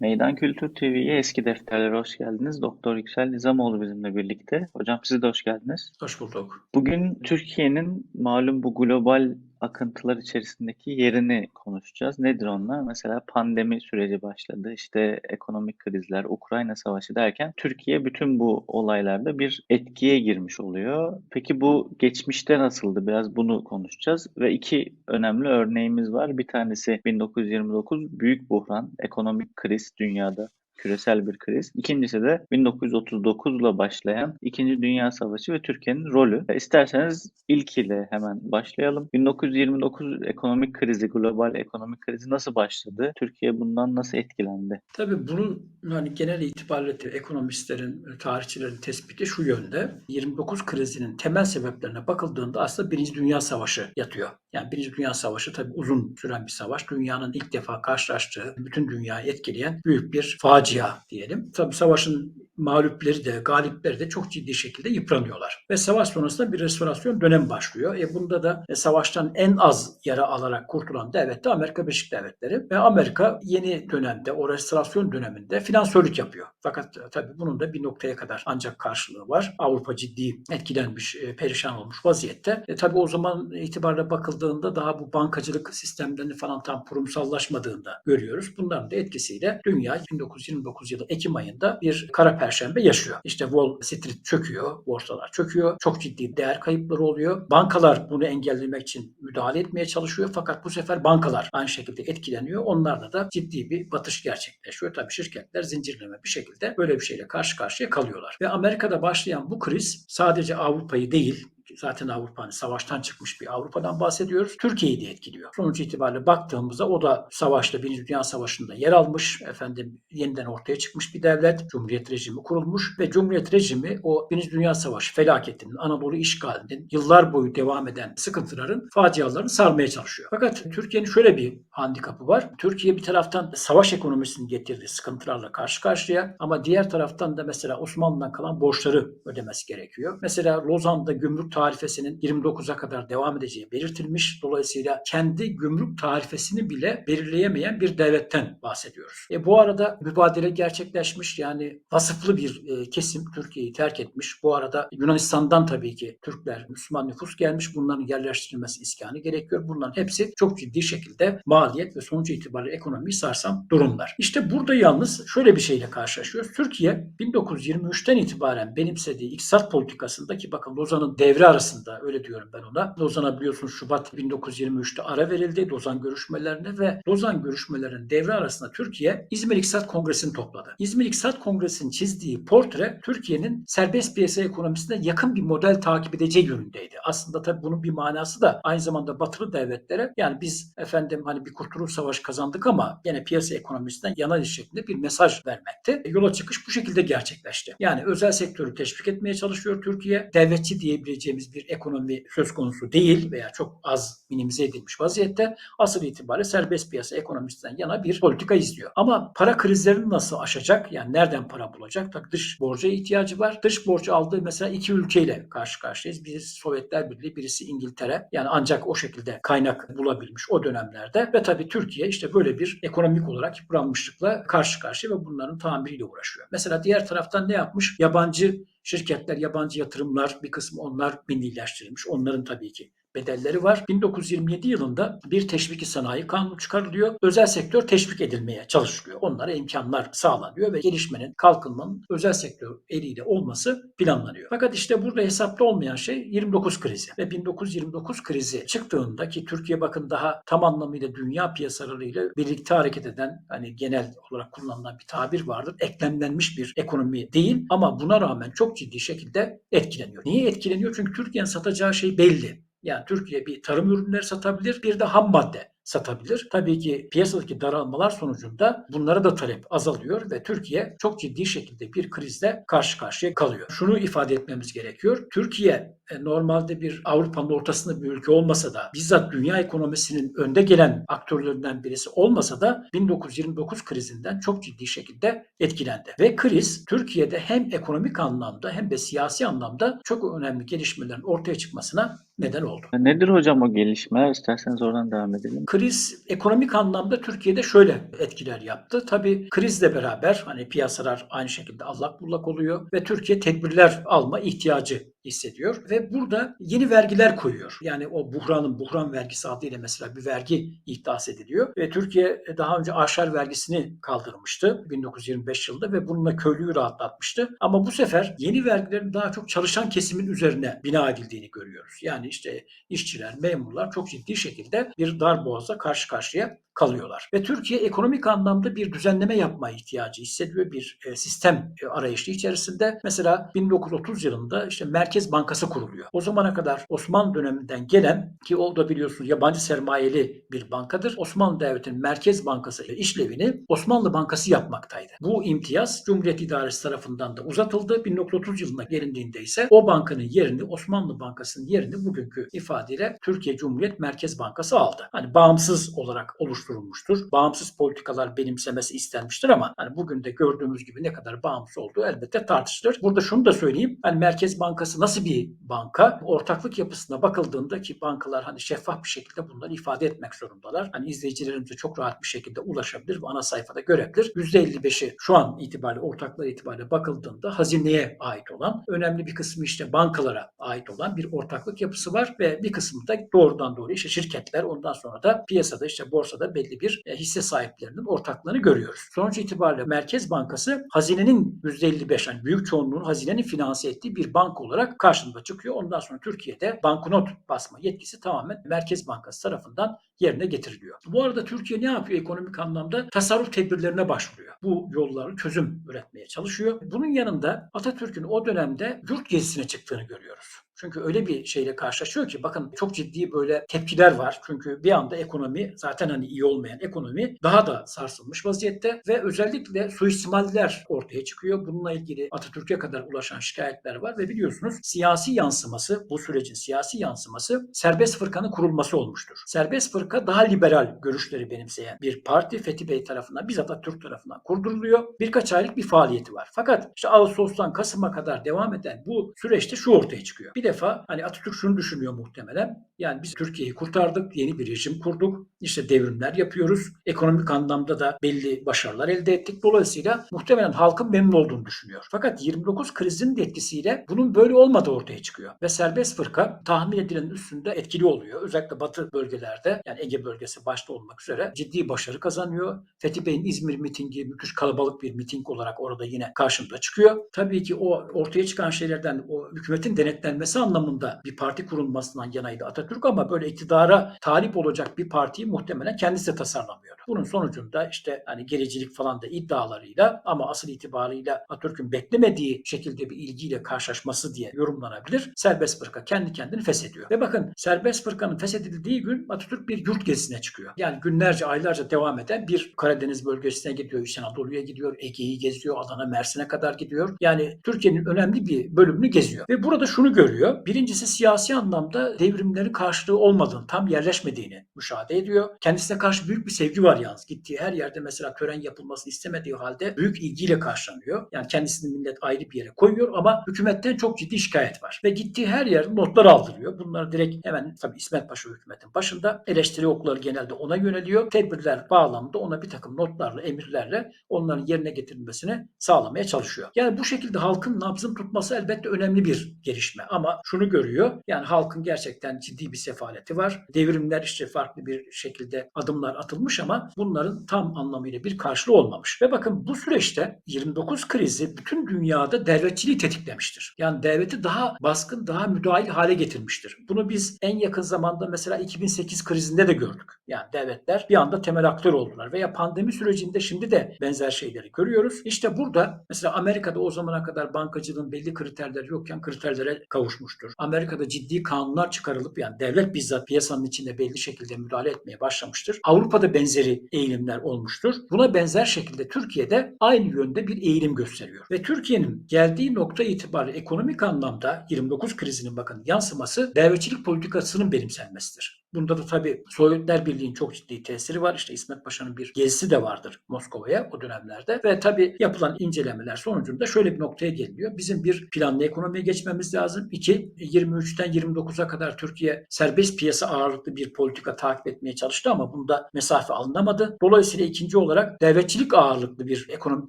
Meydan Kültür TV'ye eski defterlere hoş geldiniz. Doktor Yüksel Nizamoğlu bizimle birlikte. Hocam siz de hoş geldiniz. Hoş bulduk. Bugün Türkiye'nin malum bu global akıntılar içerisindeki yerini konuşacağız. Nedir onlar? Mesela pandemi süreci başladı. İşte ekonomik krizler, Ukrayna savaşı derken Türkiye bütün bu olaylarda bir etkiye girmiş oluyor. Peki bu geçmişte nasıldı? Biraz bunu konuşacağız. Ve iki önemli örneğimiz var. Bir tanesi 1929 büyük buhran, ekonomik kriz dünyada küresel bir kriz. İkincisi de 1939 ile başlayan İkinci Dünya Savaşı ve Türkiye'nin rolü. İsterseniz ilkiyle hemen başlayalım. 1929 ekonomik krizi, global ekonomik krizi nasıl başladı? Türkiye bundan nasıl etkilendi? Tabii bunun hani genel itibariyle ekonomistlerin, tarihçilerin tespiti şu yönde. 29 krizinin temel sebeplerine bakıldığında aslında Birinci Dünya Savaşı yatıyor. Yani Birinci Dünya Savaşı tabii uzun süren bir savaş. Dünyanın ilk defa karşılaştığı, bütün dünyayı etkileyen büyük bir facia diyelim. Tabii savaşın mağlupleri de galipleri de çok ciddi şekilde yıpranıyorlar. Ve savaş sonrasında bir restorasyon dönemi başlıyor. E bunda da e, savaştan en az yara alarak kurtulan devlet de Amerika Birleşik Devletleri. Ve Amerika yeni dönemde o restorasyon döneminde finansörlük yapıyor. Fakat e, tabii bunun da bir noktaya kadar ancak karşılığı var. Avrupa ciddi etkilenmiş, e, perişan olmuş vaziyette. E, tabii o zaman itibariyle bakıldığında daha bu bankacılık sistemlerini falan tam kurumsallaşmadığında görüyoruz. Bunların da etkisiyle dünya 1929 yılı Ekim ayında bir kara perşembe yaşıyor. İşte Wall Street çöküyor, borsalar çöküyor. Çok ciddi değer kayıpları oluyor. Bankalar bunu engellemek için müdahale etmeye çalışıyor. Fakat bu sefer bankalar aynı şekilde etkileniyor. Onlarda da ciddi bir batış gerçekleşiyor. Tabii şirketler zincirleme bir şekilde böyle bir şeyle karşı karşıya kalıyorlar. Ve Amerika'da başlayan bu kriz sadece Avrupa'yı değil, zaten Avrupa hani savaştan çıkmış bir Avrupa'dan bahsediyoruz. Türkiye'yi de etkiliyor. Sonuç itibariyle baktığımızda o da savaşta Birinci Dünya Savaşı'nda yer almış. Efendim yeniden ortaya çıkmış bir devlet. Cumhuriyet rejimi kurulmuş ve Cumhuriyet rejimi o Birinci Dünya Savaşı felaketinin, Anadolu işgalinin, yıllar boyu devam eden sıkıntıların, facialarını sarmaya çalışıyor. Fakat Türkiye'nin şöyle bir handikapı var. Türkiye bir taraftan savaş ekonomisinin getirdiği sıkıntılarla karşı karşıya ama diğer taraftan da mesela Osmanlı'dan kalan borçları ödemesi gerekiyor. Mesela Lozan'da gümrük tarifesinin 29'a kadar devam edeceği belirtilmiş. Dolayısıyla kendi gümrük tarifesini bile belirleyemeyen bir devletten bahsediyoruz. E bu arada mübadele gerçekleşmiş yani vasıflı bir e, kesim Türkiye'yi terk etmiş. Bu arada Yunanistan'dan tabii ki Türkler, Müslüman nüfus gelmiş. Bunların yerleştirilmesi iskanı gerekiyor. Bunların hepsi çok ciddi şekilde maliyet ve sonuç itibariyle ekonomiyi sarsan durumlar. İşte burada yalnız şöyle bir şeyle karşılaşıyoruz. Türkiye 1923'ten itibaren benimsediği iktisat politikasındaki bakın Lozan'ın devre arasında öyle diyorum ben ona. Lozan'a biliyorsunuz Şubat 1923'te ara verildi Lozan görüşmelerine ve Lozan görüşmelerinin devre arasında Türkiye İzmir İktisat Kongresi'ni topladı. İzmir İktisat Kongresi'nin çizdiği portre Türkiye'nin serbest piyasa ekonomisine yakın bir model takip edeceği yönündeydi. Aslında tabii bunun bir manası da aynı zamanda batılı devletlere yani biz efendim hani bir kurtuluş savaşı kazandık ama yine piyasa ekonomisinden yana şeklinde bir mesaj vermekti. Yola çıkış bu şekilde gerçekleşti. Yani özel sektörü teşvik etmeye çalışıyor Türkiye. Devletçi diyebileceğimiz bir ekonomi söz konusu değil veya çok az minimize edilmiş vaziyette. Asıl itibariyle serbest piyasa ekonomisinden yana bir politika izliyor. Ama para krizlerini nasıl aşacak? Yani nereden para bulacak? Tabii dış borca ihtiyacı var. Dış borcu aldığı mesela iki ülkeyle karşı karşıyayız. Birisi Sovyetler Birliği, birisi İngiltere. Yani ancak o şekilde kaynak bulabilmiş o dönemlerde ve tabii Türkiye işte böyle bir ekonomik olarak yıpranmışlıkla karşı karşıya ve bunların tamiriyle uğraşıyor. Mesela diğer taraftan ne yapmış? Yabancı şirketler, yabancı yatırımlar bir kısmı onlar millileştirilmiş. Onların tabii ki bedelleri var. 1927 yılında bir teşviki sanayi kanunu çıkarılıyor. Özel sektör teşvik edilmeye çalışılıyor. Onlara imkanlar sağlanıyor ve gelişmenin, kalkınmanın özel sektör eliyle olması planlanıyor. Fakat işte burada hesapta olmayan şey 29 krizi ve 1929 krizi çıktığında ki Türkiye bakın daha tam anlamıyla dünya piyasalarıyla birlikte hareket eden hani genel olarak kullanılan bir tabir vardır. Eklemlenmiş bir ekonomi değil ama buna rağmen çok ciddi şekilde etkileniyor. Niye etkileniyor? Çünkü Türkiye'nin satacağı şey belli. Yani Türkiye bir tarım ürünleri satabilir, bir de ham madde satabilir. Tabii ki piyasadaki daralmalar sonucunda bunlara da talep azalıyor ve Türkiye çok ciddi şekilde bir krizle karşı karşıya kalıyor. Şunu ifade etmemiz gerekiyor. Türkiye normalde bir Avrupa'nın ortasında bir ülke olmasa da bizzat dünya ekonomisinin önde gelen aktörlerinden birisi olmasa da 1929 krizinden çok ciddi şekilde etkilendi. Ve kriz Türkiye'de hem ekonomik anlamda hem de siyasi anlamda çok önemli gelişmelerin ortaya çıkmasına neden oldu. Nedir hocam o gelişmeler? İsterseniz oradan devam edelim. Kriz ekonomik anlamda Türkiye'de şöyle etkiler yaptı. Tabii krizle beraber hani piyasalar aynı şekilde allak bullak oluyor ve Türkiye tedbirler alma ihtiyacı hissediyor ve burada yeni vergiler koyuyor. Yani o buhranın buhran vergisi adıyla mesela bir vergi ihdas ediliyor ve Türkiye daha önce aşar vergisini kaldırmıştı 1925 yılında ve bununla köylüyü rahatlatmıştı. Ama bu sefer yeni vergilerin daha çok çalışan kesimin üzerine bina edildiğini görüyoruz. Yani işte işçiler, memurlar çok ciddi şekilde bir dar boğaza karşı karşıya kalıyorlar. Ve Türkiye ekonomik anlamda bir düzenleme yapma ihtiyacı hissediyor. Bir e, sistem e, arayışı içerisinde. Mesela 1930 yılında işte Merkez Bankası kuruluyor. O zamana kadar Osmanlı döneminden gelen ki o da biliyorsunuz yabancı sermayeli bir bankadır. Osmanlı Devleti'nin Merkez Bankası işlevini Osmanlı Bankası yapmaktaydı. Bu imtiyaz Cumhuriyet İdaresi tarafından da uzatıldı. 1930 yılına gelindiğinde ise o bankanın yerini Osmanlı Bankası'nın yerini bugünkü ifadeyle Türkiye Cumhuriyet Merkez Bankası aldı. Hani bağımsız olarak oluşturulmuştur. Bağımsız politikalar benimsemesi istenmiştir ama hani bugün de gördüğümüz gibi ne kadar bağımsız olduğu elbette tartışılır. Burada şunu da söyleyeyim. Hani Merkez Bankası nasıl bir banka? Ortaklık yapısına bakıldığında ki bankalar hani şeffaf bir şekilde bunları ifade etmek zorundalar. Hani izleyicilerimiz de çok rahat bir şekilde ulaşabilir ve ana sayfada görebilir. %55'i şu an itibariyle ortaklar itibariyle bakıldığında hazineye ait olan önemli bir kısmı işte bankalara ait olan bir ortaklık yapısı var ve bir kısmı da doğrudan doğruya işte şirketler ondan sonra da piyasada işte borsada belli bir e, hisse sahiplerinin ortaklığını görüyoruz. Sonuç itibariyle Merkez Bankası hazinenin %55 yani büyük çoğunluğunu hazinenin finanse ettiği bir banka olarak karşımıza çıkıyor. Ondan sonra Türkiye'de banknot basma yetkisi tamamen Merkez Bankası tarafından yerine getiriliyor. Bu arada Türkiye ne yapıyor ekonomik anlamda? Tasarruf tedbirlerine başvuruyor. Bu yolları çözüm üretmeye çalışıyor. Bunun yanında Atatürk'ün o dönemde yurt gezisine çıktığını görüyoruz. Çünkü öyle bir şeyle karşılaşıyor ki bakın çok ciddi böyle tepkiler var. Çünkü bir anda ekonomi zaten hani iyi olmayan ekonomi daha da sarsılmış vaziyette ve özellikle suistimaller ortaya çıkıyor. Bununla ilgili Atatürk'e kadar ulaşan şikayetler var ve biliyorsunuz siyasi yansıması bu sürecin siyasi yansıması serbest fırkanın kurulması olmuştur. Serbest fırka daha liberal görüşleri benimseyen bir parti Fethi Bey tarafından bizzat Atatürk tarafından kurduruluyor. Birkaç aylık bir faaliyeti var. Fakat işte Ağustos'tan Kasım'a kadar devam eden bu süreçte şu ortaya çıkıyor. Bir defa hani Atatürk şunu düşünüyor muhtemelen. Yani biz Türkiye'yi kurtardık, yeni bir rejim kurduk. İşte devrimler yapıyoruz. Ekonomik anlamda da belli başarılar elde ettik. Dolayısıyla muhtemelen halkın memnun olduğunu düşünüyor. Fakat 29 krizinin de etkisiyle bunun böyle olmadığı ortaya çıkıyor. Ve serbest fırka tahmin edilenin üstünde etkili oluyor. Özellikle batı bölgelerde yani Ege bölgesi başta olmak üzere ciddi başarı kazanıyor. Fethi Bey'in İzmir mitingi müthiş kalabalık bir miting olarak orada yine karşımıza çıkıyor. Tabii ki o ortaya çıkan şeylerden o hükümetin denetlenmesi anlamında bir parti kurulmasından yanaydı Atatürk ama böyle iktidara talip olacak bir partiyi muhtemelen kendisi de tasarlamıyordu. Bunun sonucunda işte hani gericilik falan da iddialarıyla ama asıl itibarıyla Atatürk'ün beklemediği şekilde bir ilgiyle karşılaşması diye yorumlanabilir. Serbest fırka kendi kendini feshediyor. Ve bakın serbest fırkanın feshedildiği gün Atatürk bir yurt gezisine çıkıyor. Yani günlerce aylarca devam eden bir Karadeniz bölgesine gidiyor, İç Anadolu'ya gidiyor, Ege'yi geziyor, Adana, Mersin'e kadar gidiyor. Yani Türkiye'nin önemli bir bölümünü geziyor. Ve burada şunu görüyor. Birincisi siyasi anlamda devrimlerin karşılığı olmadığını, tam yerleşmediğini müşahede ediyor. Kendisine karşı büyük bir sevgi var yalnız. Gittiği her yerde mesela tören yapılmasını istemediği halde büyük ilgiyle karşılanıyor. Yani kendisini millet ayrı bir yere koyuyor ama hükümetten çok ciddi şikayet var. Ve gittiği her yerde notlar aldırıyor. Bunları direkt hemen tabii İsmet Paşa hükümetin başında eleştiri okları genelde ona yöneliyor. Tedbirler bağlamında ona bir takım notlarla, emirlerle onların yerine getirilmesini sağlamaya çalışıyor. Yani bu şekilde halkın nabzını tutması elbette önemli bir gelişme. Ama şunu görüyor. Yani halkın gerçekten ciddi bir sefaleti var. Devrimler işte farklı bir şekilde adımlar atılmış ama bunların tam anlamıyla bir karşılığı olmamış. Ve bakın bu süreçte 29 krizi bütün dünyada devletçiliği tetiklemiştir. Yani devleti daha baskın, daha müdahil hale getirmiştir. Bunu biz en yakın zamanda mesela 2008 krizinde de gördük. Yani devletler bir anda temel aktör oldular. Veya pandemi sürecinde şimdi de benzer şeyleri görüyoruz. İşte burada mesela Amerika'da o zamana kadar bankacılığın belli kriterleri yokken kriterlere kavuşmuştur. Amerika'da ciddi kanunlar çıkarılıp yani devlet bizzat piyasanın içinde belli şekilde müdahale etmeye başlamıştır. Avrupa'da benzeri eğilimler olmuştur. Buna benzer şekilde Türkiye'de aynı yönde bir eğilim gösteriyor. Ve Türkiye'nin geldiği nokta itibariyle ekonomik anlamda 29 krizinin bakın yansıması devletçilik politikasının benimsenmesidir. Bunda da tabii Sovyetler Birliği'nin çok ciddi tesiri var. İşte İsmet Paşa'nın bir gezisi de vardır Moskova'ya o dönemlerde. Ve tabii yapılan incelemeler sonucunda şöyle bir noktaya geliniyor. Bizim bir planlı ekonomiye geçmemiz lazım. İki, 23'ten 29'a kadar Türkiye serbest piyasa ağırlıklı bir politika takip etmeye çalıştı ama bunda mesafe alınamadı. Dolayısıyla ikinci olarak devletçilik ağırlıklı bir ekonomi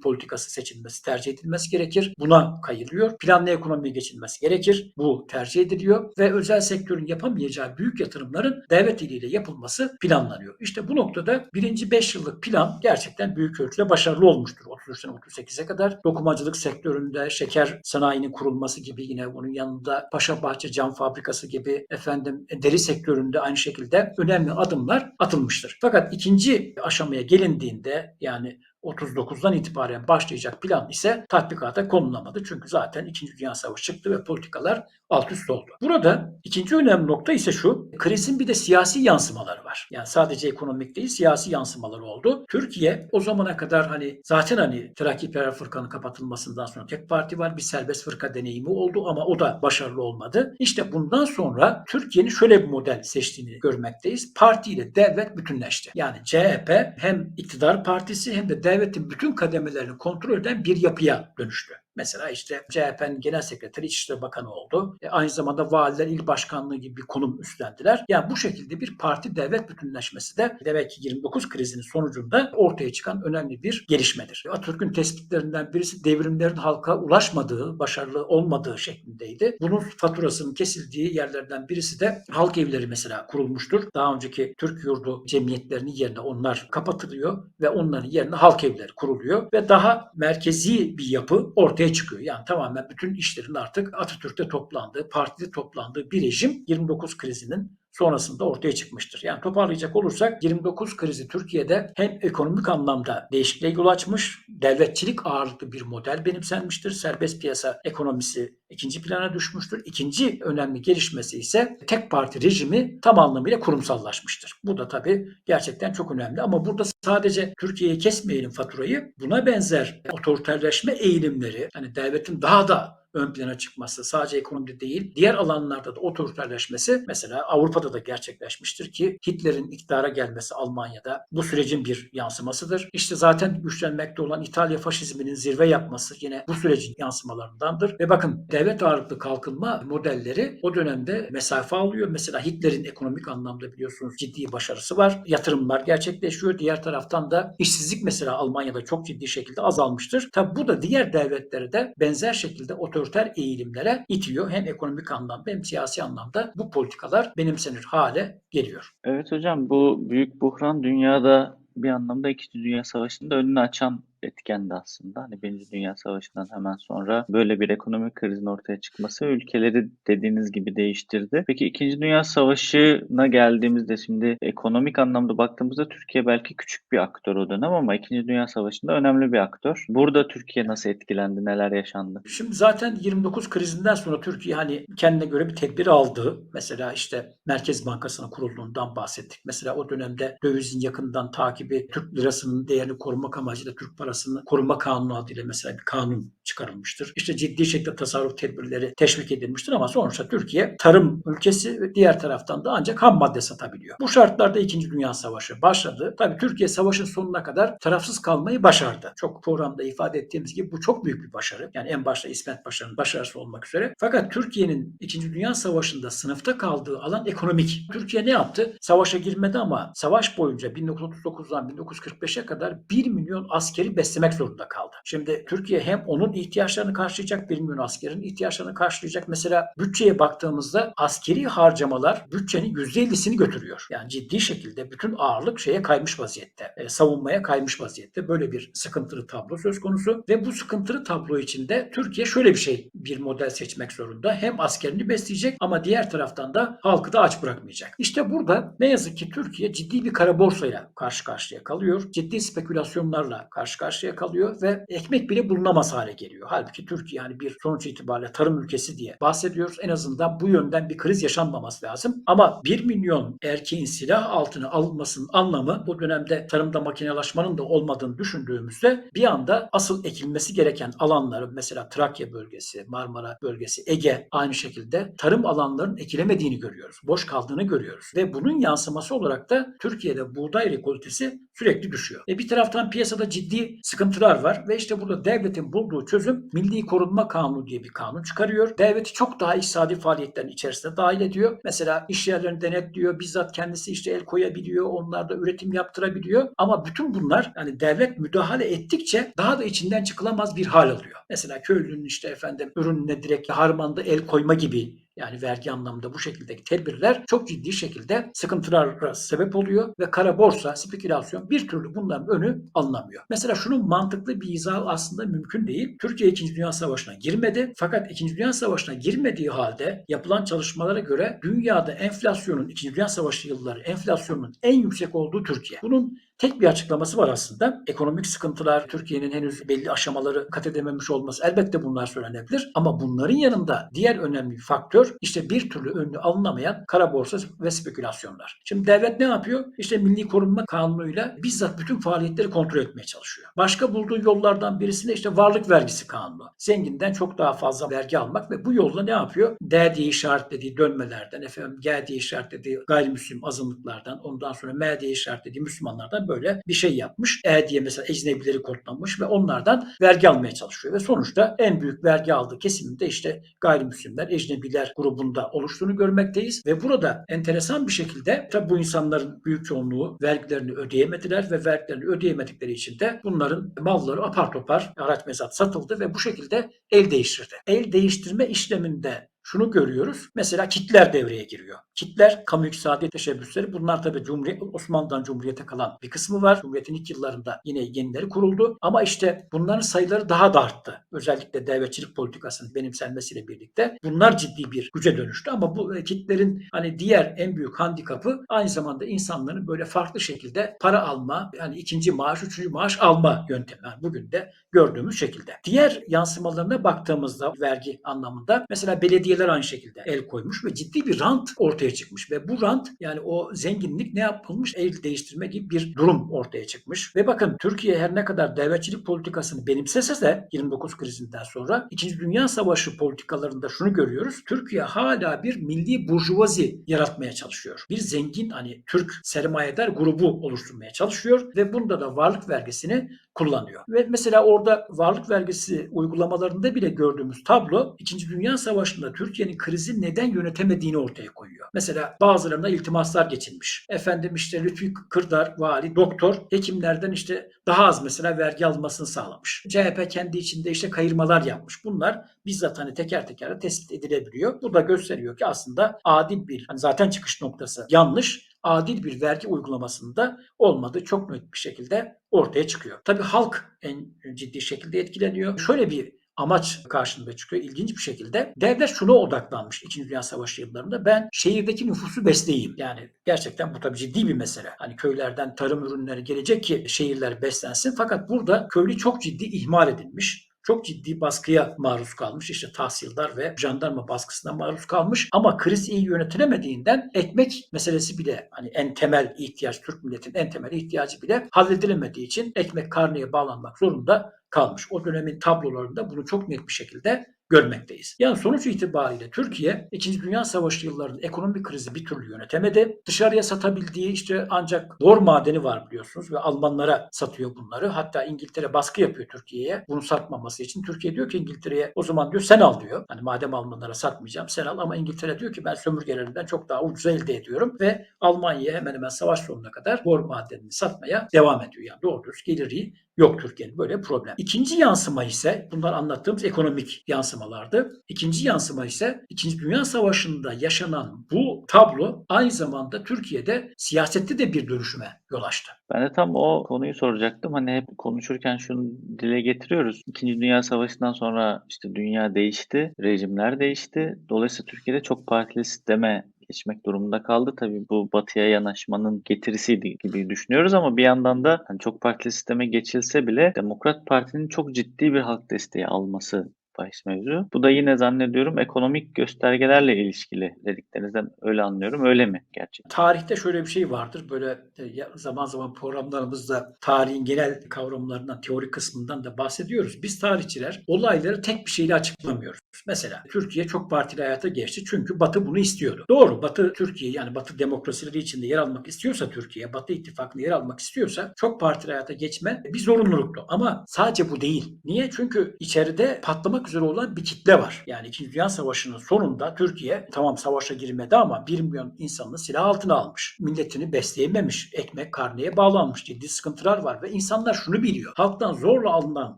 politikası seçilmesi, tercih edilmesi gerekir. Buna kayılıyor. Planlı ekonomiye geçilmesi gerekir. Bu tercih ediliyor ve özel sektörün yapamayacağı büyük yatırımların devlet eliyle yapılması planlanıyor. İşte bu noktada birinci 5 yıllık plan gerçekten büyük ölçüde başarılı olmuştur. 33'ten 38'e kadar dokumacılık sektöründe şeker sanayinin kurulması gibi yine bunun yanında Paşabahçe cam fabrikası gibi efendim deri sektöründe aynı şekilde önemli adımlar atılmıştır. Fakat ikinci aşamaya gelindiğinde yani 39'dan itibaren başlayacak plan ise tatbikata konulamadı. Çünkü zaten 2. Dünya Savaşı çıktı ve politikalar alt üst oldu. Burada ikinci önemli nokta ise şu. Krizin bir de siyasi yansımaları var. Yani sadece ekonomik değil siyasi yansımaları oldu. Türkiye o zamana kadar hani zaten hani Terakkiperver Fırkanın kapatılmasından sonra tek parti var. Bir serbest fırka deneyimi oldu ama o da başarılı olmadı. İşte bundan sonra Türkiye'nin şöyle bir model seçtiğini görmekteyiz. Parti ile devlet bütünleşti. Yani CHP hem iktidar partisi hem de devletin bütün kademelerini kontrol eden bir yapıya dönüştü. Mesela işte CHP'nin genel sekreteri İçişleri Bakanı oldu. E, aynı zamanda valiler il başkanlığı gibi bir konum üstlendiler. Yani bu şekilde bir parti devlet bütünleşmesi de demek ki 29 krizinin sonucunda ortaya çıkan önemli bir gelişmedir. Atatürk'ün tespitlerinden birisi devrimlerin halka ulaşmadığı, başarılı olmadığı şeklindeydi. Bunun faturasının kesildiği yerlerden birisi de halk evleri mesela kurulmuştur. Daha önceki Türk yurdu cemiyetlerinin yerine onlar kapatılıyor ve onların yerine halk evleri kuruluyor ve daha merkezi bir yapı ortaya çıkıyor. Yani tamamen bütün işlerin artık Atatürk'te toplandığı, partide toplandığı bir rejim 29 krizinin sonrasında ortaya çıkmıştır. Yani toparlayacak olursak 29 krizi Türkiye'de hem ekonomik anlamda değişikliğe yol açmış, devletçilik ağırlıklı bir model benimsenmiştir. Serbest piyasa ekonomisi ikinci plana düşmüştür. İkinci önemli gelişmesi ise tek parti rejimi tam anlamıyla kurumsallaşmıştır. Bu da tabii gerçekten çok önemli ama burada sadece Türkiye'ye kesmeyelim faturayı. Buna benzer otoriterleşme eğilimleri, hani devletin daha da ön plana çıkması sadece ekonomide değil diğer alanlarda da otoriterleşmesi mesela Avrupa'da da gerçekleşmiştir ki Hitler'in iktidara gelmesi Almanya'da bu sürecin bir yansımasıdır. İşte zaten güçlenmekte olan İtalya faşizminin zirve yapması yine bu sürecin yansımalarındandır. Ve bakın devlet ağırlıklı kalkınma modelleri o dönemde mesafe alıyor. Mesela Hitler'in ekonomik anlamda biliyorsunuz ciddi başarısı var. Yatırımlar gerçekleşiyor. Diğer taraftan da işsizlik mesela Almanya'da çok ciddi şekilde azalmıştır. Tabi bu da diğer devletlere de benzer şekilde otoriter eğilimlere itiyor. Hem ekonomik anlamda hem siyasi anlamda bu politikalar benimsenir hale geliyor. Evet hocam bu büyük buhran dünyada bir anlamda İkinci Dünya Savaşı'nın da önünü açan etkendi aslında. Hani Birinci Dünya Savaşı'ndan hemen sonra böyle bir ekonomik krizin ortaya çıkması ülkeleri dediğiniz gibi değiştirdi. Peki İkinci Dünya Savaşı'na geldiğimizde şimdi ekonomik anlamda baktığımızda Türkiye belki küçük bir aktör o dönem ama İkinci Dünya Savaşı'nda önemli bir aktör. Burada Türkiye nasıl etkilendi, neler yaşandı? Şimdi zaten 29 krizinden sonra Türkiye hani kendine göre bir tedbir aldı. Mesela işte Merkez Bankası'nın kurulduğundan bahsettik. Mesela o dönemde dövizin yakından takibi, Türk lirasının değerini korumak amacıyla Türk parası parasını koruma kanunu adıyla mesela bir kanun çıkarılmıştır. İşte ciddi şekilde tasarruf tedbirleri teşvik edilmiştir ama sonuçta Türkiye tarım ülkesi ve diğer taraftan da ancak ham madde satabiliyor. Bu şartlarda 2. Dünya Savaşı başladı. Tabii Türkiye savaşın sonuna kadar tarafsız kalmayı başardı. Çok programda ifade ettiğimiz gibi bu çok büyük bir başarı. Yani en başta İsmet Paşa'nın başarısı olmak üzere. Fakat Türkiye'nin 2. Dünya Savaşı'nda sınıfta kaldığı alan ekonomik. Türkiye ne yaptı? Savaşa girmedi ama savaş boyunca 1939'dan 1945'e kadar 1 milyon askeri beslemek zorunda kaldı. Şimdi Türkiye hem onun ihtiyaçlarını karşılayacak, 1 milyon askerin ihtiyaçlarını karşılayacak. Mesela bütçeye baktığımızda askeri harcamalar bütçenin %50'sini götürüyor. Yani ciddi şekilde bütün ağırlık şeye kaymış vaziyette. E, savunmaya kaymış vaziyette. Böyle bir sıkıntılı tablo söz konusu. Ve bu sıkıntılı tablo içinde Türkiye şöyle bir şey, bir model seçmek zorunda. Hem askerini besleyecek ama diğer taraftan da halkı da aç bırakmayacak. İşte burada ne yazık ki Türkiye ciddi bir kara borsayla karşı karşıya kalıyor. Ciddi spekülasyonlarla karşı karşıya karşıya kalıyor ve ekmek bile bulunamaz hale geliyor. Halbuki Türkiye yani bir sonuç itibariyle tarım ülkesi diye bahsediyoruz. En azından bu yönden bir kriz yaşanmaması lazım. Ama 1 milyon erkeğin silah altına alınmasının anlamı bu dönemde tarımda makinelaşmanın da olmadığını düşündüğümüzde bir anda asıl ekilmesi gereken alanları mesela Trakya bölgesi, Marmara bölgesi, Ege aynı şekilde tarım alanlarının ekilemediğini görüyoruz. Boş kaldığını görüyoruz. Ve bunun yansıması olarak da Türkiye'de buğday rekoltesi sürekli düşüyor. E bir taraftan piyasada ciddi sıkıntılar var ve işte burada devletin bulduğu çözüm Milli Korunma Kanunu diye bir kanun çıkarıyor. Devleti çok daha iktisadi faaliyetlerin içerisine dahil ediyor. Mesela iş yerlerini denetliyor, bizzat kendisi işte el koyabiliyor, onlarda üretim yaptırabiliyor. Ama bütün bunlar yani devlet müdahale ettikçe daha da içinden çıkılamaz bir hal alıyor. Mesela köylünün işte efendim ürününe direkt harmanda el koyma gibi yani vergi anlamında bu şekildeki tedbirler çok ciddi şekilde sıkıntılara sebep oluyor ve kara borsa, spekülasyon bir türlü bunların önü alınamıyor. Mesela şunun mantıklı bir izahı aslında mümkün değil. Türkiye 2. Dünya Savaşı'na girmedi fakat 2. Dünya Savaşı'na girmediği halde yapılan çalışmalara göre dünyada enflasyonun 2. Dünya Savaşı yılları enflasyonun en yüksek olduğu Türkiye. Bunun tek bir açıklaması var aslında. Ekonomik sıkıntılar, Türkiye'nin henüz belli aşamaları kat edememiş olması elbette bunlar söylenebilir. Ama bunların yanında diğer önemli bir faktör işte bir türlü önünü alınamayan kara borsa ve spekülasyonlar. Şimdi devlet ne yapıyor? İşte Milli Korunma Kanunu'yla bizzat bütün faaliyetleri kontrol etmeye çalışıyor. Başka bulduğu yollardan birisi de işte varlık vergisi kanunu. Zenginden çok daha fazla vergi almak ve bu yolla ne yapıyor? D diye işaretlediği dönmelerden, efendim G diye işaretlediği gayrimüslim azınlıklardan, ondan sonra M diye işaretlediği Müslümanlardan böyle bir şey yapmış. E diye mesela ecnebileri kodlamış ve onlardan vergi almaya çalışıyor. Ve sonuçta en büyük vergi aldığı kesiminde işte gayrimüslimler, ecnebiler grubunda oluştuğunu görmekteyiz. Ve burada enteresan bir şekilde tabi bu insanların büyük çoğunluğu vergilerini ödeyemediler ve vergilerini ödeyemedikleri için de bunların malları apar topar araç mezat satıldı ve bu şekilde el değiştirdi. El değiştirme işleminde şunu görüyoruz. Mesela kitler devreye giriyor. Kitler kamu iktisadi teşebbüsleri. Bunlar tabii Cumhuriyet, Osmanlı'dan Cumhuriyet'e kalan bir kısmı var. Cumhuriyet'in ilk yıllarında yine yenileri kuruldu. Ama işte bunların sayıları daha da arttı. Özellikle devletçilik politikasının benimsenmesiyle birlikte bunlar ciddi bir güce dönüştü. Ama bu kitlerin hani diğer en büyük handikapı aynı zamanda insanların böyle farklı şekilde para alma, yani ikinci maaş, üçüncü maaş alma yöntemi. Yani bugün de gördüğümüz şekilde. Diğer yansımalarına baktığımızda vergi anlamında mesela belediyeler aynı şekilde el koymuş ve ciddi bir rant ortaya çıkmış ve bu rant yani o zenginlik ne yapılmış? El değiştirme gibi bir durum ortaya çıkmış. Ve bakın Türkiye her ne kadar devletçilik politikasını benimsese de 29 krizinden sonra 2. Dünya Savaşı politikalarında şunu görüyoruz. Türkiye hala bir milli burjuvazi yaratmaya çalışıyor. Bir zengin hani Türk sermayedar grubu oluşturmaya çalışıyor ve bunda da varlık vergisini kullanıyor. Ve mesela orada varlık vergisi uygulamalarında bile gördüğümüz tablo 2. Dünya Savaşı'nda Türkiye'nin krizi neden yönetemediğini ortaya koyuyor. Mesela bazılarına iltimaslar geçilmiş. Efendim işte Lütfi Kırdar, vali, doktor hekimlerden işte daha az mesela vergi almasını sağlamış. CHP kendi içinde işte kayırmalar yapmış. Bunlar bizzat hani teker teker tespit edilebiliyor. Bu da gösteriyor ki aslında adil bir hani zaten çıkış noktası yanlış adil bir vergi uygulamasında olmadığı çok net bir şekilde ortaya çıkıyor. Tabii halk en ciddi şekilde etkileniyor. Şöyle bir amaç karşımıza çıkıyor ilginç bir şekilde. Devlet şuna odaklanmış 2. Dünya Savaşı yıllarında. Ben şehirdeki nüfusu besleyeyim. Yani gerçekten bu tabii ciddi bir mesele. Hani köylerden tarım ürünleri gelecek ki şehirler beslensin. Fakat burada köylü çok ciddi ihmal edilmiş çok ciddi baskıya maruz kalmış. İşte tahsildar ve jandarma baskısına maruz kalmış. Ama kriz iyi yönetilemediğinden ekmek meselesi bile hani en temel ihtiyaç Türk milletin en temel ihtiyacı bile halledilemediği için ekmek karneye bağlanmak zorunda kalmış. O dönemin tablolarında bunu çok net bir şekilde görmekteyiz. Yani sonuç itibariyle Türkiye 2. Dünya Savaşı yıllarında ekonomik krizi bir türlü yönetemedi. Dışarıya satabildiği işte ancak bor madeni var biliyorsunuz ve Almanlara satıyor bunları. Hatta İngiltere baskı yapıyor Türkiye'ye bunu satmaması için. Türkiye diyor ki İngiltere'ye o zaman diyor sen al diyor. Hani madem Almanlara satmayacağım sen al ama İngiltere diyor ki ben sömürgelerinden çok daha ucuz elde ediyorum ve Almanya'ya hemen hemen savaş sonuna kadar bor madenini satmaya devam ediyor. Yani doğru dürüst geliri yok Türkiye'nin böyle problem. İkinci yansıma ise bunlar anlattığımız ekonomik yansımalardı. İkinci yansıma ise İkinci Dünya Savaşı'nda yaşanan bu tablo aynı zamanda Türkiye'de siyasette de bir dönüşüme yol açtı. Ben de tam o konuyu soracaktım. Hani hep konuşurken şunu dile getiriyoruz. İkinci Dünya Savaşı'ndan sonra işte dünya değişti, rejimler değişti. Dolayısıyla Türkiye'de çok partili sisteme geçmek durumunda kaldı. Tabii bu batıya yanaşmanın getirisiydi gibi düşünüyoruz ama bir yandan da hani çok partili sisteme geçilse bile Demokrat Parti'nin çok ciddi bir halk desteği alması bahis mevzu. Bu da yine zannediyorum ekonomik göstergelerle ilişkili dediklerinizden öyle anlıyorum. Öyle mi gerçekten? Tarihte şöyle bir şey vardır. Böyle e, zaman zaman programlarımızda tarihin genel kavramlarından, teorik kısmından da bahsediyoruz. Biz tarihçiler olayları tek bir şeyle açıklamıyoruz. Mesela Türkiye çok partili hayata geçti çünkü Batı bunu istiyordu. Doğru. Batı Türkiye yani Batı demokrasileri içinde yer almak istiyorsa Türkiye, Batı ittifakında yer almak istiyorsa çok partili hayata geçme bir zorunluluktu. Ama sadece bu değil. Niye? Çünkü içeride patlamak üzere olan bir kitle var. Yani İkinci Dünya Savaşı'nın sonunda Türkiye tamam savaşa girmedi ama 1 milyon insanını silah altına almış. Milletini besleyememiş. Ekmek karneye bağlanmış. Ciddi sıkıntılar var ve insanlar şunu biliyor. Halktan zorla alınan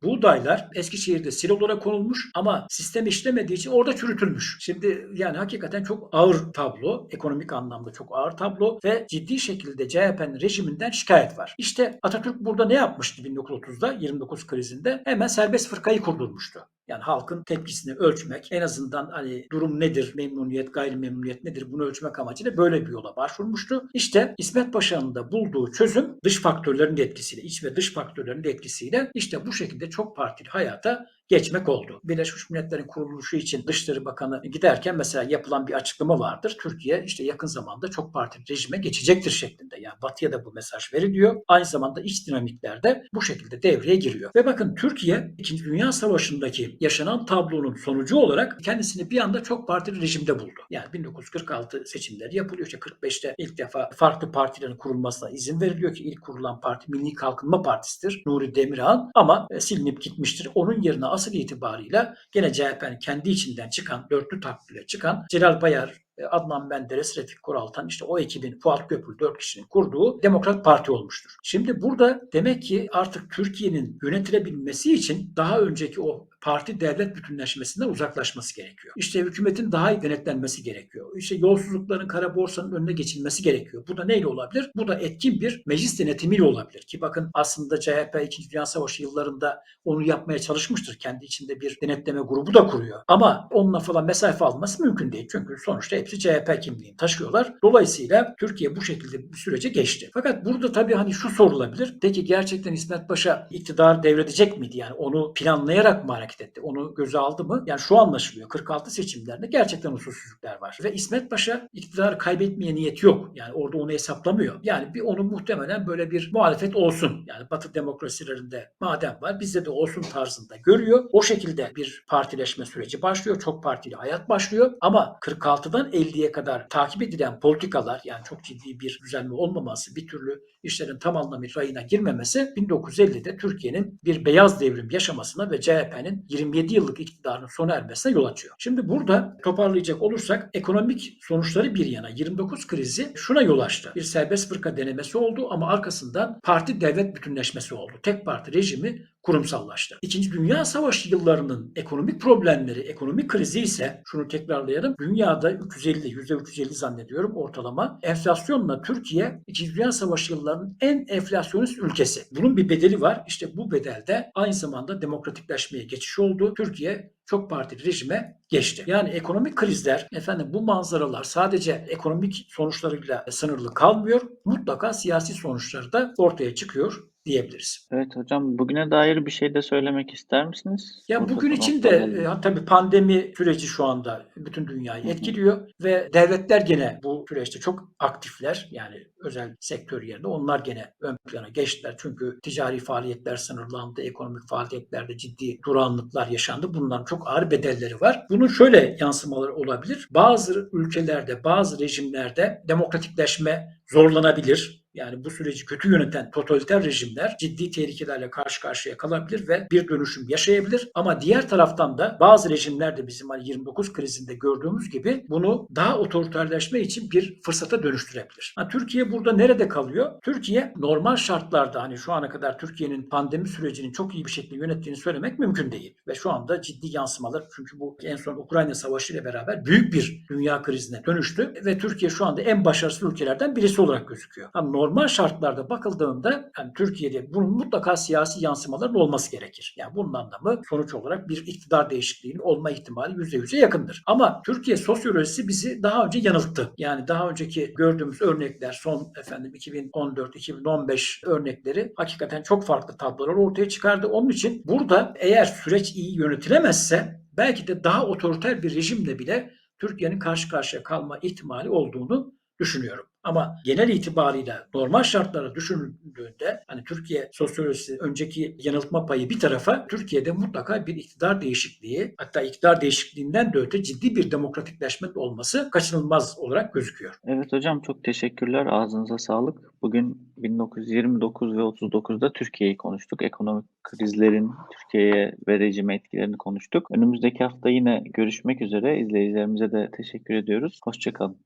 buğdaylar Eskişehir'de silolara konulmuş ama sistem işlemediği için orada çürütülmüş. Şimdi yani hakikaten çok ağır tablo. Ekonomik anlamda çok ağır tablo ve ciddi şekilde CHP'nin rejiminden şikayet var. İşte Atatürk burada ne yapmıştı 1930'da 29 krizinde? Hemen serbest fırkayı kurdurmuştu. Yani halkın tepkisini ölçmek, en azından hani durum nedir, memnuniyet, gayrimemnuniyet nedir bunu ölçmek amacıyla böyle bir yola başvurmuştu. İşte İsmet Paşa'nın da bulduğu çözüm dış faktörlerin etkisiyle, iç ve dış faktörlerin etkisiyle işte bu şekilde çok partili hayata geçmek oldu. Birleşmiş Milletler'in kuruluşu için Dışişleri Bakanı giderken mesela yapılan bir açıklama vardır. Türkiye işte yakın zamanda çok partili rejime geçecektir şeklinde. Yani Batı'ya da bu mesaj veriliyor. Aynı zamanda iç dinamikler de bu şekilde devreye giriyor. Ve bakın Türkiye 2. Dünya Savaşı'ndaki yaşanan tablonun sonucu olarak kendisini bir anda çok partili rejimde buldu. Yani 1946 seçimleri yapılıyor. İşte 45'te ilk defa farklı partilerin kurulmasına izin veriliyor ki ilk kurulan parti Milli Kalkınma Partisi'dir. Nuri Demirhan ama e, silinip gitmiştir. Onun yerine asıl itibarıyla gene CHP'nin kendi içinden çıkan, dörtlü takviyle çıkan Celal Bayar, e, Adnan Menderes, Refik Koraltan işte o ekibin Fuat Köprü dört kişinin kurduğu Demokrat Parti olmuştur. Şimdi burada demek ki artık Türkiye'nin yönetilebilmesi için daha önceki o parti devlet bütünleşmesinden uzaklaşması gerekiyor. İşte hükümetin daha iyi denetlenmesi gerekiyor. İşte yolsuzlukların kara borsanın önüne geçilmesi gerekiyor. Bu da neyle olabilir? Bu da etkin bir meclis denetimiyle olabilir. Ki bakın aslında CHP 2. Dünya Savaşı yıllarında onu yapmaya çalışmıştır. Kendi içinde bir denetleme grubu da kuruyor. Ama onunla falan mesafe alması mümkün değil. Çünkü sonuçta hepsi CHP kimliğini taşıyorlar. Dolayısıyla Türkiye bu şekilde bir sürece geçti. Fakat burada tabii hani şu sorulabilir. Peki gerçekten İsmet Paşa iktidar devredecek miydi? Yani onu planlayarak mı hareket etti? Onu göze aldı mı? Yani şu anlaşılıyor. 46 seçimlerinde gerçekten usulsüzlükler var. Ve İsmet Paşa iktidarı kaybetmeye niyeti yok. Yani orada onu hesaplamıyor. Yani bir onun muhtemelen böyle bir muhalefet olsun. Yani Batı demokrasilerinde madem var bizde de olsun tarzında görüyor. O şekilde bir partileşme süreci başlıyor. Çok partili hayat başlıyor. Ama 46'dan 50'ye kadar takip edilen politikalar yani çok ciddi bir düzenli olmaması, bir türlü işlerin tam anlamıyla rayına girmemesi 1950'de Türkiye'nin bir beyaz devrim yaşamasına ve CHP'nin 27 yıllık iktidarının sona ermesine yol açıyor. Şimdi burada toparlayacak olursak ekonomik sonuçları bir yana 29 krizi şuna yol açtı. Bir serbest fırka denemesi oldu ama arkasından parti devlet bütünleşmesi oldu. Tek parti rejimi kurumsallaştı. İkinci Dünya Savaşı yıllarının ekonomik problemleri, ekonomik krizi ise şunu tekrarlayalım. Dünyada 350, %350 zannediyorum ortalama enflasyonla Türkiye İkinci Dünya Savaşı yıllarının en enflasyonist ülkesi. Bunun bir bedeli var. İşte bu bedelde aynı zamanda demokratikleşmeye geçiş oldu. Türkiye çok partili rejime geçti. Yani ekonomik krizler, efendim bu manzaralar sadece ekonomik sonuçlarıyla sınırlı kalmıyor. Mutlaka siyasi sonuçları da ortaya çıkıyor diyebiliriz. Evet hocam bugüne dair bir şey de söylemek ister misiniz? Ya Burada bugün için de e, tabii pandemi süreci şu anda bütün dünyayı etkiliyor ve devletler gene bu süreçte çok aktifler. Yani özel sektör yerine onlar gene ön plana geçtiler. Çünkü ticari faaliyetler sınırlandı, ekonomik faaliyetlerde ciddi duranlıklar yaşandı. Bunların çok ağır bedelleri var. Bunun şöyle yansımaları olabilir. Bazı ülkelerde, bazı rejimlerde demokratikleşme zorlanabilir. Yani bu süreci kötü yöneten totaliter rejimler ciddi tehlikelerle karşı karşıya kalabilir ve bir dönüşüm yaşayabilir. Ama diğer taraftan da bazı rejimler de bizim hani 29 krizinde gördüğümüz gibi bunu daha otoriterleşme için bir fırsata dönüştürebilir. Ha, Türkiye burada nerede kalıyor? Türkiye normal şartlarda hani şu ana kadar Türkiye'nin pandemi sürecinin çok iyi bir şekilde yönettiğini söylemek mümkün değil. Ve şu anda ciddi yansımalar çünkü bu en son Ukrayna Savaşı ile beraber büyük bir dünya krizine dönüştü ve Türkiye şu anda en başarısız ülkelerden birisi olarak gözüküyor. Ha, normal şartlarda bakıldığında yani Türkiye'de bunun mutlaka siyasi yansımaların olması gerekir. Yani bunun anlamı sonuç olarak bir iktidar değişikliğinin olma ihtimali %100'e yakındır. Ama Türkiye sosyolojisi bizi daha önce yanılttı. Yani daha önceki gördüğümüz örnekler son efendim 2014-2015 örnekleri hakikaten çok farklı tablolar ortaya çıkardı. Onun için burada eğer süreç iyi yönetilemezse belki de daha otoriter bir rejimle bile Türkiye'nin karşı karşıya kalma ihtimali olduğunu düşünüyorum. Ama genel itibariyle normal şartlara düşünüldüğünde hani Türkiye sosyolojisi önceki yanıltma payı bir tarafa Türkiye'de mutlaka bir iktidar değişikliği hatta iktidar değişikliğinden de öte ciddi bir demokratikleşme olması kaçınılmaz olarak gözüküyor. Evet hocam çok teşekkürler. Ağzınıza sağlık. Bugün 1929 ve 39'da Türkiye'yi konuştuk. Ekonomik krizlerin Türkiye'ye ve rejime etkilerini konuştuk. Önümüzdeki hafta yine görüşmek üzere. İzleyicilerimize de teşekkür ediyoruz. Hoşçakalın.